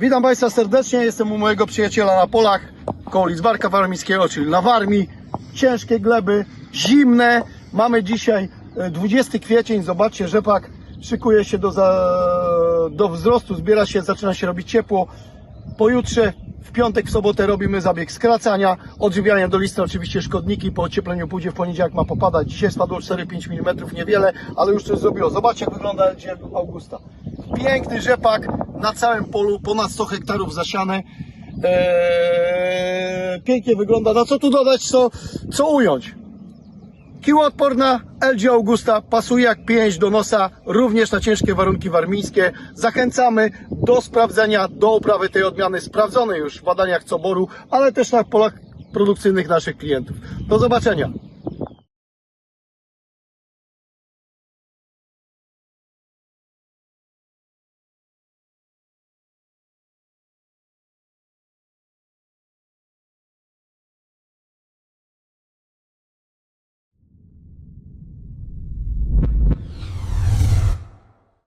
Witam Państwa serdecznie, jestem u mojego przyjaciela na polach koło Lidzbarka Warmińskiego, czyli na Warmii. Ciężkie gleby, zimne. Mamy dzisiaj e, 20 kwiecień, zobaczcie, rzepak szykuje się do, za, do wzrostu, zbiera się, zaczyna się robić ciepło. Pojutrze, w piątek, w sobotę robimy zabieg skracania, odżywiania do listy, oczywiście szkodniki, po ociepleniu pójdzie w poniedziałek ma popadać. Dzisiaj spadło 4-5 mm, niewiele, ale już coś zrobiło. Zobaczcie jak wygląda dzień Augusta. Piękny rzepak na całym polu, ponad 100 hektarów zasiane. Eee, pięknie wygląda. No co tu dodać, co, co ująć? Kiłoodporna LG Augusta pasuje jak pięść do nosa, również na ciężkie warunki warmińskie. Zachęcamy do sprawdzenia, do uprawy tej odmiany sprawdzonej już w badaniach coboru, ale też na polach produkcyjnych naszych klientów. Do zobaczenia.